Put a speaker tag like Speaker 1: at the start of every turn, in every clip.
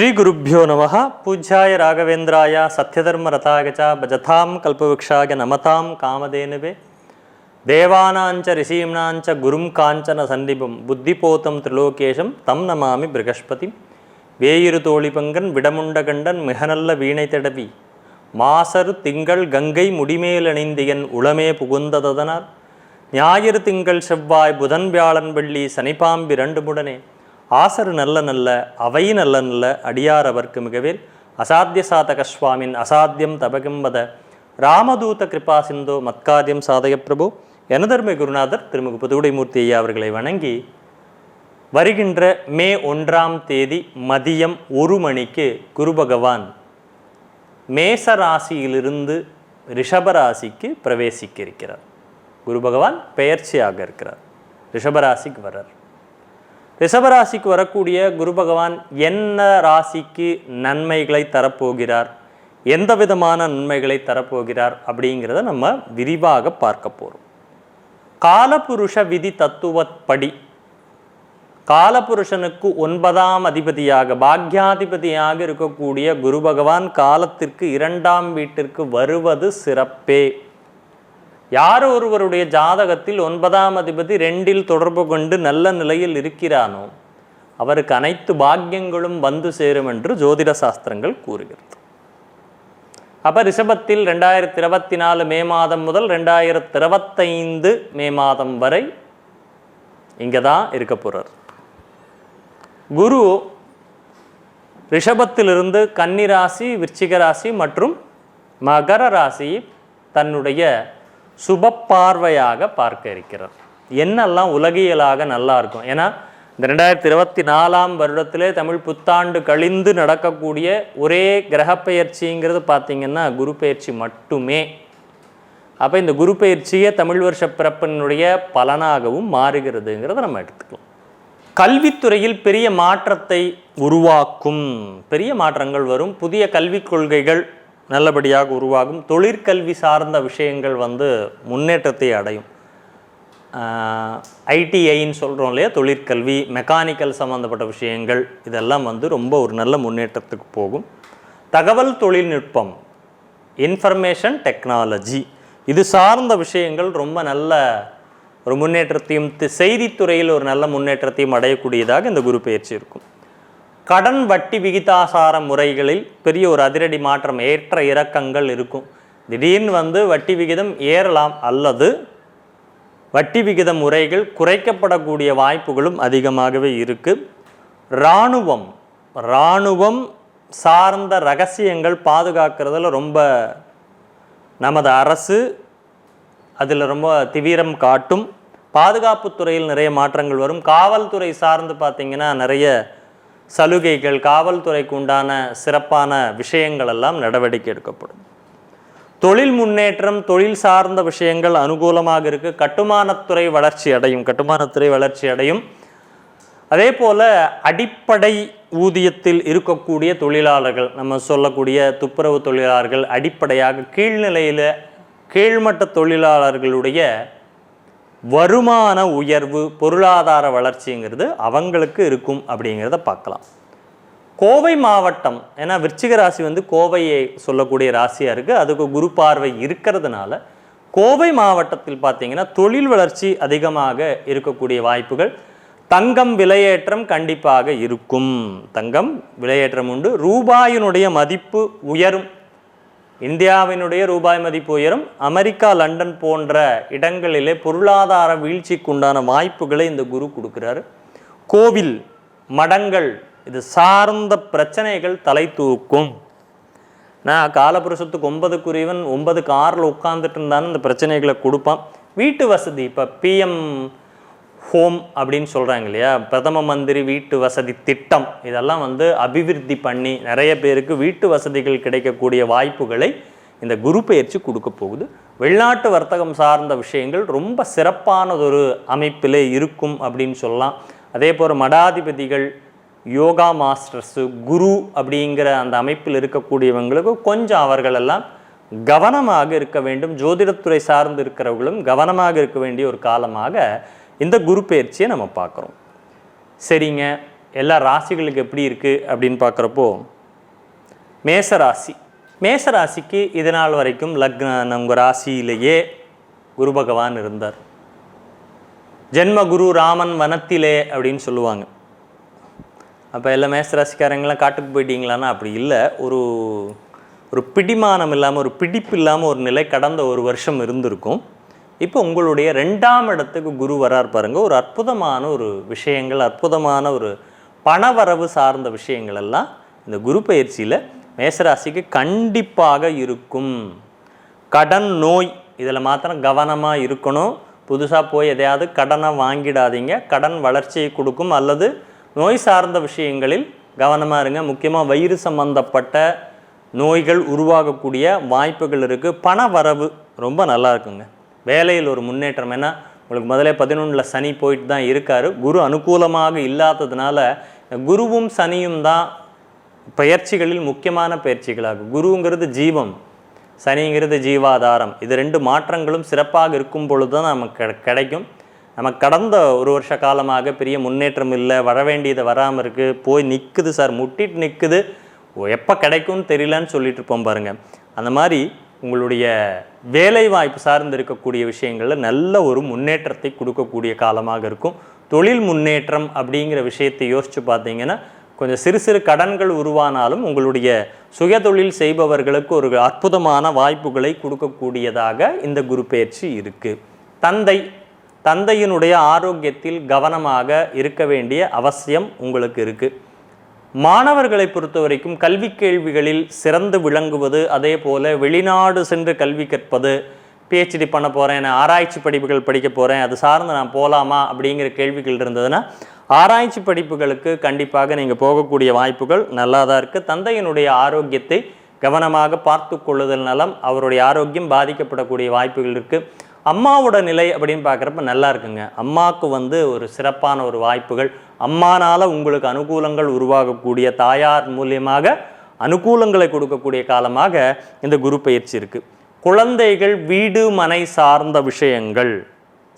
Speaker 1: ஸ்ரீகுருப்போ நம பூஜ்யாய ராகவேந்திராய சத்யதர்ம ரதாகச்சா பஜதாம் கல்பவృక్షாய நமதாம் காமதேனுவே. தேவானாஞ்ச ரிஷீம்னாஞ்ச குரும் காஞ்சன சந்திபம் புத்திபோத்தம் திரிலோகேஷம் தம் நமாமி பிருகஸ்பதி வேயிரு தோழிபங்கன் விடமுண்ட கண்டன் மிகநல்ல வீணை தடவி. மாசரு திங்கள் கங்கை முடிமேலணிந்தியன் உளமே புகுந்தததனால் ஞாயிறு திங்கள் செவ்வாய் புதன் வியாழன் வெள்ளி சனிப்பாம்பிரண்டு முடனே ஆசரு நல்ல நல்ல அவை நல்ல நல்ல அடியார் அவர்க்கு மிகவேல். அசாத்திய சாதக சுவாமின் அசாத்தியம் தபகிம்பத. ராமதூத கிருபா சிந்தோ மத்காரியம் சாதக பிரபு. எனதர்மை குருநாதர் திருமுக புதுகுடைமூர்த்தி ஐயா அவர்களை வணங்கி வருகின்ற மே ஒன்றாம் தேதி மதியம் ஒரு மணிக்கு குரு பகவான் மேச ராசியிலிருந்து ரிஷபராசிக்கு பிரவேசிக்க இருக்கிறார். குரு பகவான் பெயர்ச்சியாக இருக்கிறார். ரிஷபராசிக்கு வர்றார். ரிஷபராசிக்கு வரக்கூடிய குரு பகவான் என்ன ராசிக்கு நன்மைகளை தரப்போகிறார்? எந்த விதமான நன்மைகளை தரப்போகிறார்? அப்படிங்கிறத நம்ம விரிவாக பார்க்க போகிறோம் காலபுருஷ விதி தத்துவப்படி காலபுருஷனுக்கு ஒன்பதாம் அதிபதியாக பாக்யாதிபதியாக இருக்கக்கூடிய குரு பகவான் காலத்திற்கு இரண்டாம் வீட்டிற்கு வருவது சிறப்பே. யார் ஒருவருடைய ஜாதகத்தில் ஒன்பதாம் அதிபதி ரெண்டில் தொடர்பு கொண்டு நல்ல நிலையில் இருக்கிறானோ அவருக்கு அனைத்து பாக்கியங்களும் வந்து சேரும் என்று ஜோதிட சாஸ்திரங்கள் கூறுகிறது. அப்போ ரிஷபத்தில் ரெண்டாயிரத்தி இருபத்தி நாலு மே மாதம் முதல் ரெண்டாயிரத்தி இருபத்தைந்து மே மாதம் வரை இங்கே தான் இருக்க போகிறார் குரு ரிஷபத்திலிருந்து கன்னி ராசி விருச்சிக ராசி மற்றும் மகர ராசி தன்னுடைய சுப பார்வையாக பார்க்க இருக்கிறார். என்னெல்லாம் உலகியலாக நல்லா இருக்கும். ஏன்னா இந்த ரெண்டாயிரத்தி இருபத்தி நாலாம் வருடத்திலே தமிழ் புத்தாண்டு கழிந்து நடக்கக்கூடிய ஒரே கிரகப்பெயர்ச்சிங்கிறது பார்த்திங்கன்னா குரு பெயர்ச்சி மட்டுமே. அப்போ இந்த குரு பெயர்ச்சியே தமிழ் வருஷ பிறப்பினுடைய பலனாகவும் மாறுகிறதுங்கிறத நம்ம எடுத்துக்கலாம். கல்வித்துறையில் பெரிய மாற்றத்தை உருவாக்கும் பெரிய மாற்றங்கள் வரும். புதிய கல்விக் கொள்கைகள் நல்லபடியாக உருவாகும். தொழிற்கல்வி சார்ந்த விஷயங்கள் வந்து முன்னேற்றத்தை அடையும். ஐடிஐன்னு சொல்கிறோம் இல்லையா? தொழிற்கல்வி மெக்கானிக்கல் சம்மந்தப்பட்ட விஷயங்கள் இதெல்லாம் வந்து ரொம்ப ஒரு நல்ல முன்னேற்றத்துக்கு போகும். தகவல் தொழில்நுட்பம் இன்ஃபர்மேஷன் டெக்னாலஜி இது சார்ந்த விஷயங்கள் ரொம்ப நல்ல ஒரு முன்னேற்றத்தையும் செய்தித்துறையில் ஒரு நல்ல முன்னேற்றத்தையும் அடையக்கூடியதாக இந்த குரு பயிற்சி இருக்கும். கடன் வட்டி விகிதாசார முறைகளில் பெரிய ஒரு அதிரடி மாற்றம் ஏற்ற இறக்கங்கள் இருக்கும். திடீர்னு வந்து வட்டி விகிதம் ஏறலாம் அல்லது வட்டி விகித முறைகள் குறைக்கப்படக்கூடிய வாய்ப்புகளும் அதிகமாகவே இருக்குது இராணுவம் இராணுவம் சார்ந்த ரகசியங்கள் பாதுகாக்கிறதுல ரொம்ப நமது அரசு அதில் ரொம்ப தீவிரம் காட்டும். பாதுகாப்புத்துறையில் நிறைய மாற்றங்கள் வரும். காவல்துறை சார்ந்து பார்த்திங்கன்னா நிறைய சலுகைகள் காவல்துறைக்கு உண்டான சிறப்பான விஷயங்கள் எல்லாம் நடவடிக்கை எடுக்கப்படும். தொழில் முன்னேற்றம் தொழில் சார்ந்த விஷயங்கள் அனுகூலமாக இருக்குது கட்டுமானத்துறை வளர்ச்சி அடையும் கட்டுமானத்துறை வளர்ச்சி அடையும். அதே போல் அடிப்படை ஊதியத்தில் இருக்கக்கூடிய தொழிலாளர்கள் நம்ம சொல்லக்கூடிய துப்புரவு தொழிலாளர்கள் அடிப்படையாக கீழ்நிலையில் கீழ்மட்ட தொழிலாளர்களுடைய வருமான உயர்வு பொருளாதார வளர்ச்சிங்கிறது அவங்களுக்கு இருக்கும் அப்படிங்கிறத பார்க்கலாம். கோவை மாவட்டம் ஏன்னா விருச்சிக ராசி வந்து கோவையை சொல்லக்கூடிய ராசியாக இருக்குது அதுக்கு குரு பார்வை இருக்கிறதுனால கோவை மாவட்டத்தில் பார்த்தீங்கன்னா தொழில் வளர்ச்சி அதிகமாக இருக்கக்கூடிய வாய்ப்புகள் தங்கம் விலையேற்றம் கண்டிப்பாக இருக்கும். தங்கம் விலையேற்றம் உண்டு. ரூபாயினுடைய மதிப்பு உயரும். இந்தியாவினுடைய ரூபாய் மதிப்பு உயரும். அமெரிக்கா லண்டன் போன்ற இடங்களிலே பொருளாதார வீழ்ச்சிக்குண்டான வாய்ப்புகளை இந்த குரு கொடுக்குறாரு. கோவில் மடங்கள் இது சார்ந்த பிரச்சனைகள் தலை தூக்கும். நான் காலபுருஷத்துக்கு ஒன்பதுக்குரியவன் ஒன்பதுக்கு ஆறில் உட்காந்துட்டு இருந்தாலும் இந்த பிரச்சனைகளை கொடுப்பான். வீட்டு வசதி இப்போ பிஎம் ஹோம் அப்படின்னு சொல்கிறாங்க இல்லையா? பிரதம மந்திரி வீட்டு வசதி திட்டம். இதெல்லாம் வந்து அபிவிருத்தி பண்ணி நிறைய பேருக்கு வீட்டு வசதிகள் கிடைக்கக்கூடிய வாய்ப்புகளை இந்த குரு பயிற்சி கொடுக்க போகுது. வெளிநாட்டு வர்த்தகம் சார்ந்த விஷயங்கள் ரொம்ப சிறப்பானதொரு அமைப்பிலே இருக்கும் அப்படின்னு சொல்லலாம். அதே போல் மடாதிபதிகள் யோகா மாஸ்டர்ஸு குரு அப்படிங்கிற அந்த அமைப்பில் இருக்கக்கூடியவங்களுக்கு கொஞ்சம் அவர்களெல்லாம் கவனமாக இருக்க வேண்டும். ஜோதிடத்துறை சார்ந்து இருக்கிறவர்களும் கவனமாக இருக்க வேண்டிய ஒரு காலமாக இந்த குரு பயிற்சியை நம்ம பார்க்குறோம். சரிங்க எல்லா ராசிகளுக்கு எப்படி இருக்குது அப்படின்னு பார்க்குறப்போ மேசராசி. மேசராசிக்கு இது நாள் வரைக்கும் லக்ன உங்கள் ராசியிலேயே குரு பகவான் இருந்தார். ஜென்ம குரு ராமன் வனத்திலே அப்படின்னு சொல்லுவாங்க. அப்போ எல்லா மேசராசிக்காரங்களாம் காட்டுக்கு போயிட்டீங்களான்னா அப்படி இல்லை. ஒரு ஒரு பிடிமானம் இல்லாமல் ஒரு பிடிப்பு இல்லாமல் ஒரு நிலை கடந்த ஒரு வருஷம் இருந்திருக்கும். இப்போ உங்களுடைய ரெண்டாம் இடத்துக்கு குரு வரார் பாருங்கள் ஒரு அற்புதமான ஒரு விஷயங்கள் அற்புதமான ஒரு பணவரவு சார்ந்த விஷயங்கள் எல்லாம் இந்த குரு பயிற்சியில் மேசராசிக்கு கண்டிப்பாக இருக்கும். கடன் நோய் இதில் மாத்திரம் கவனமாக இருக்கணும். புதுசாக போய் எதையாவது கடனை வாங்கிடாதீங்க. கடன் வளர்ச்சியை கொடுக்கும். அல்லது நோய் சார்ந்த விஷயங்களில் கவனமாக இருங்க. முக்கியமாக வயிறு சம்பந்தப்பட்ட நோய்கள் உருவாகக்கூடிய வாய்ப்புகள் இருக்குது பண வரவு ரொம்ப நல்லா இருக்குங்க. வேலையில் ஒரு முன்னேற்றம். ஏன்னா உங்களுக்கு முதலே பதினொன்றில் சனி போயிட்டு தான் இருக்கார். குரு அனுகூலமாக இல்லாததுனால குருவும் சனியும் தான் பயிற்சிகளில் முக்கியமான பயிற்சிகளாகும். குருங்கிறது ஜீவம் சனிங்கிறது ஜீவாதாரம். இது ரெண்டு மாற்றங்களும் சிறப்பாக இருக்கும் பொழுது தான் நமக்கு கிடைக்கும். நம்ம கடந்த ஒரு வருஷ காலமாக பெரிய முன்னேற்றம் இல்லை வர வேண்டியது வராமல் இருக்குது போய் நிற்குது சார். முட்டிட்டு நிற்குது எப்போ கிடைக்கும்னு தெரியலன்னு சொல்லிட்டு இருப்போம் பாருங்கள் அந்த மாதிரி உங்களுடைய வேலைவாய்ப்பு சார்ந்து இருக்கக்கூடிய விஷயங்களில் நல்ல ஒரு முன்னேற்றத்தை கொடுக்கக்கூடிய காலமாக இருக்கும். தொழில் முன்னேற்றம் அப்படிங்கிற விஷயத்தை யோசித்து பார்த்தீங்கன்னா கொஞ்சம் சிறு சிறு கடன்கள் உருவானாலும் உங்களுடைய சுயதொழில் செய்பவர்களுக்கு ஒரு அற்புதமான வாய்ப்புகளை கொடுக்கக்கூடியதாக இந்த குரு பயிற்சி இருக்குது தந்தை தந்தையினுடைய ஆரோக்கியத்தில் கவனமாக இருக்க வேண்டிய அவசியம் உங்களுக்கு இருக்குது மாணவர்களை பொறுத்த வரைக்கும் கல்வி கேள்விகளில் சிறந்து விளங்குவது அதே போல் வெளிநாடு சென்று கல்வி கற்பது பிஹெச்டி பண்ண போகிறேன் நான் ஆராய்ச்சி படிப்புகள் படிக்க போகிறேன் அது சார்ந்து நான் போகலாமா அப்படிங்கிற கேள்விகள் இருந்ததுன்னா ஆராய்ச்சி படிப்புகளுக்கு கண்டிப்பாக நீங்கள் போகக்கூடிய வாய்ப்புகள் நல்லா தான் இருக்குது தந்தையினுடைய ஆரோக்கியத்தை கவனமாக பார்த்து கொள்ளுதல் நலம் அவருடைய ஆரோக்கியம் பாதிக்கப்படக்கூடிய வாய்ப்புகள் இருக்குது அம்மாவோட நிலை அப்படின்னு பார்க்குறப்ப நல்லா இருக்குங்க. அம்மாவுக்கு வந்து ஒரு சிறப்பான ஒரு வாய்ப்புகள். அம்மானால் உங்களுக்கு அனுகூலங்கள் உருவாகக்கூடிய தாயார் மூலியமாக அனுகூலங்களை கொடுக்கக்கூடிய காலமாக இந்த குரு பயிற்சி இருக்குது குழந்தைகள் வீடு மனை சார்ந்த விஷயங்கள்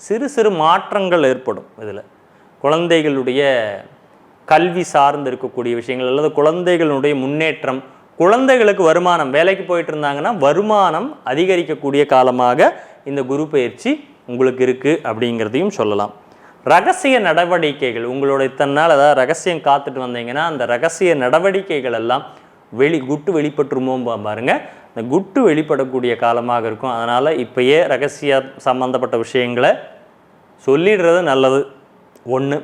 Speaker 1: சிறு சிறு மாற்றங்கள் ஏற்படும் இதில். குழந்தைகளுடைய கல்வி சார்ந்து இருக்கக்கூடிய விஷயங்கள் அல்லது குழந்தைகளுடைய முன்னேற்றம் குழந்தைகளுக்கு வருமானம் வேலைக்கு போயிட்டு இருந்தாங்கன்னா வருமானம் அதிகரிக்கக்கூடிய காலமாக இந்த குரு பயிற்சி உங்களுக்கு இருக்குது அப்படிங்கிறதையும் சொல்லலாம். ரகசிய நடவடிக்கைகள் உங்களோட இத்தனை நாள் ஏதாவது ரகசியம் காத்துட்டு வந்தீங்கன்னா அந்த ரகசிய நடவடிக்கைகள் எல்லாம் வெளி குட்டு வெளிப்பட்டுருமோ பாருங்கள் இந்த குட்டு வெளிப்படக்கூடிய காலமாக இருக்கும். அதனால் இப்போயே ரகசிய சம்மந்தப்பட்ட விஷயங்களை சொல்லிடுறது நல்லது. ஒன்று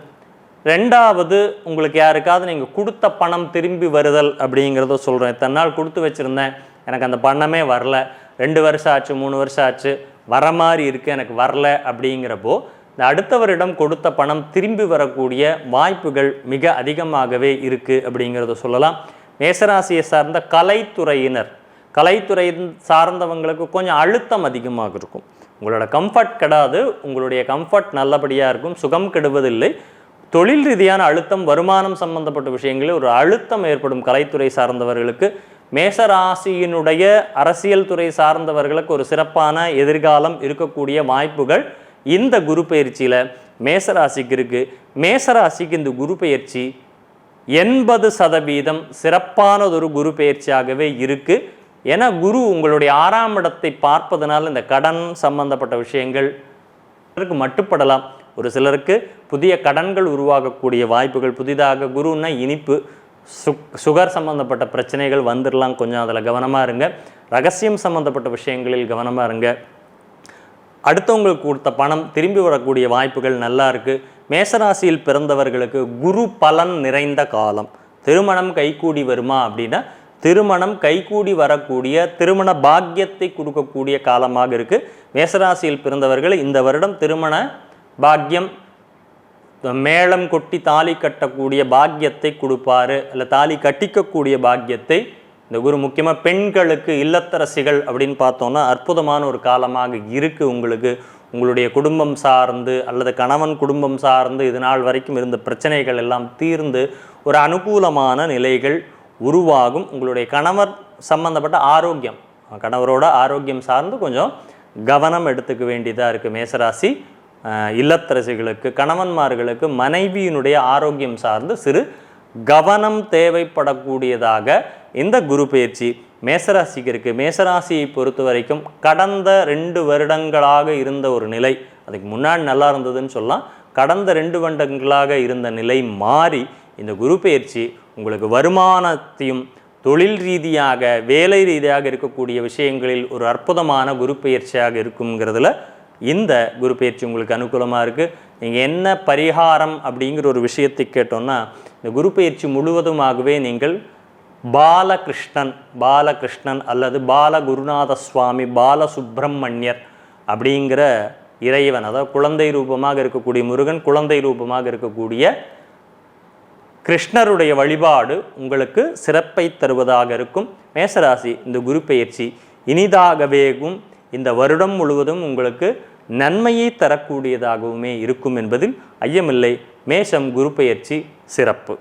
Speaker 1: ரெண்டாவது உங்களுக்கு யாருக்காவது நீங்கள் கொடுத்த பணம் திரும்பி வருதல் அப்படிங்கிறத சொல்கிறேன் இத்தனை நாள் கொடுத்து வச்சுருந்தேன். எனக்கு அந்த பணமே வரல. ரெண்டு வருஷம் ஆச்சு மூணு வருஷம் ஆச்சு. வர மாதிரி இருக்குது எனக்கு வரல அப்படிங்கிறப்போ இந்த அடுத்தவரிடம் கொடுத்த பணம் திரும்பி வரக்கூடிய வாய்ப்புகள் மிக அதிகமாகவே இருக்குது அப்படிங்கிறத சொல்லலாம். மேசராசியை சார்ந்த கலைத்துறையினர் கலைத்துறை சார்ந்தவங்களுக்கு கொஞ்சம் அழுத்தம் அதிகமாக இருக்கும். உங்களோட கம்ஃபர்ட் கெடாது உங்களுடைய கம்ஃபர்ட் நல்லபடியாக இருக்கும் சுகம் கெடுவதில்லை. தொழில் ரீதியான அழுத்தம் வருமானம் சம்பந்தப்பட்ட விஷயங்களில் ஒரு அழுத்தம் ஏற்படும் கலைத்துறை சார்ந்தவர்களுக்கு மேசராசியினுடைய அரசியல் துறை சார்ந்தவர்களுக்கு ஒரு சிறப்பான எதிர்காலம் இருக்கக்கூடிய வாய்ப்புகள். இந்த குரு பயிற்சியில் மேசராசிக்கு இருக்குது மேசராசிக்கு இந்த குரு பயிற்சி எண்பது சதவீதம் சிறப்பானதொரு குரு பயிற்சியாகவே இருக்குது ஏன்னா குரு உங்களுடைய ஆறாம் இடத்தை பார்ப்பதனால் இந்த கடன் சம்பந்தப்பட்ட விஷயங்கள் சிலருக்கு மட்டுப்படலாம். ஒரு சிலருக்கு புதிய கடன்கள் உருவாகக்கூடிய வாய்ப்புகள் புதிதாக குருன்னா இனிப்பு சு சுகர் சம்மந்தப்பட்ட பிரச்சனைகள் வந்துடலாம் கொஞ்சம் அதில் கவனமாக இருங்க. ரகசியம் சம்மந்தப்பட்ட விஷயங்களில் கவனமாக இருங்க. அடுத்தவங்களுக்கு கொடுத்த பணம் திரும்பி வரக்கூடிய வாய்ப்புகள் நல்லா இருக்குது மேசராசியில் பிறந்தவர்களுக்கு குரு பலன் நிறைந்த காலம். திருமணம் கைகூடி வருமா அப்படின்னா திருமணம் கைகூடி வரக்கூடிய திருமண பாக்கியத்தை கொடுக்கக்கூடிய காலமாக இருக்குது மேசராசியில் பிறந்தவர்கள் இந்த வருடம் திருமண பாக்கியம் மேளம் கொட்டி தாலி கட்டக்கூடிய பாக்கியத்தை கொடுப்பாரு இல்லை தாலி கட்டிக்கக்கூடிய பாக்கியத்தை இந்த குரு முக்கியமாக பெண்களுக்கு இல்லத்தரசிகள் அப்படின்னு பார்த்தோன்னா அற்புதமான ஒரு காலமாக இருக்குது உங்களுக்கு. உங்களுடைய குடும்பம் சார்ந்து அல்லது கணவன் குடும்பம் சார்ந்து இது நாள் வரைக்கும் இருந்த பிரச்சனைகள் எல்லாம் தீர்ந்து ஒரு அனுகூலமான நிலைகள் உருவாகும். உங்களுடைய கணவர் சம்பந்தப்பட்ட ஆரோக்கியம் கணவரோட ஆரோக்கியம் சார்ந்து கொஞ்சம் கவனம் எடுத்துக்க வேண்டியதாக இருக்குது மேசராசி. இல்லத்தரசிகளுக்கு கணவன்மார்களுக்கு மனைவியினுடைய ஆரோக்கியம் சார்ந்து சிறு கவனம் தேவைப்படக்கூடியதாக இந்த குரு பயிற்சி மேசராசிக்கு இருக்குது மேசராசியை பொறுத்த வரைக்கும் கடந்த ரெண்டு வருடங்களாக இருந்த ஒரு நிலை. அதுக்கு முன்னாடி நல்லா இருந்ததுன்னு சொல்லலாம். கடந்த ரெண்டு வருடங்களாக இருந்த நிலை மாறி இந்த குரு பயிற்சி உங்களுக்கு வருமானத்தையும் தொழில் ரீதியாக வேலை ரீதியாக இருக்கக்கூடிய விஷயங்களில் ஒரு அற்புதமான குரு பயிற்சியாக இருக்குங்கிறதுல இந்த குரு பயிற்சி உங்களுக்கு அனுகூலமாக இருக்குது நீங்கள் என்ன பரிகாரம் அப்படிங்கிற ஒரு விஷயத்தை கேட்டோம்னா இந்த குரு பயிற்சி முழுவதுமாகவே நீங்கள் பாலகிருஷ்ணன் பாலகிருஷ்ணன் அல்லது பாலகுருநாத சுவாமி பாலசுப்பிரமணியர் அப்படிங்கிற இறைவன் அதாவது குழந்தை ரூபமாக இருக்கக்கூடிய முருகன் குழந்தை ரூபமாக இருக்கக்கூடிய கிருஷ்ணருடைய வழிபாடு உங்களுக்கு சிறப்பை தருவதாக இருக்கும். மேசராசி இந்த குரு பயிற்சி இனிதாகவேகும் இந்த வருடம் முழுவதும் உங்களுக்கு நன்மையை தரக்கூடியதாகவுமே இருக்கும் என்பதில் ஐயமில்லை. மேஷம் குரு பயிற்சி சிறப்பு.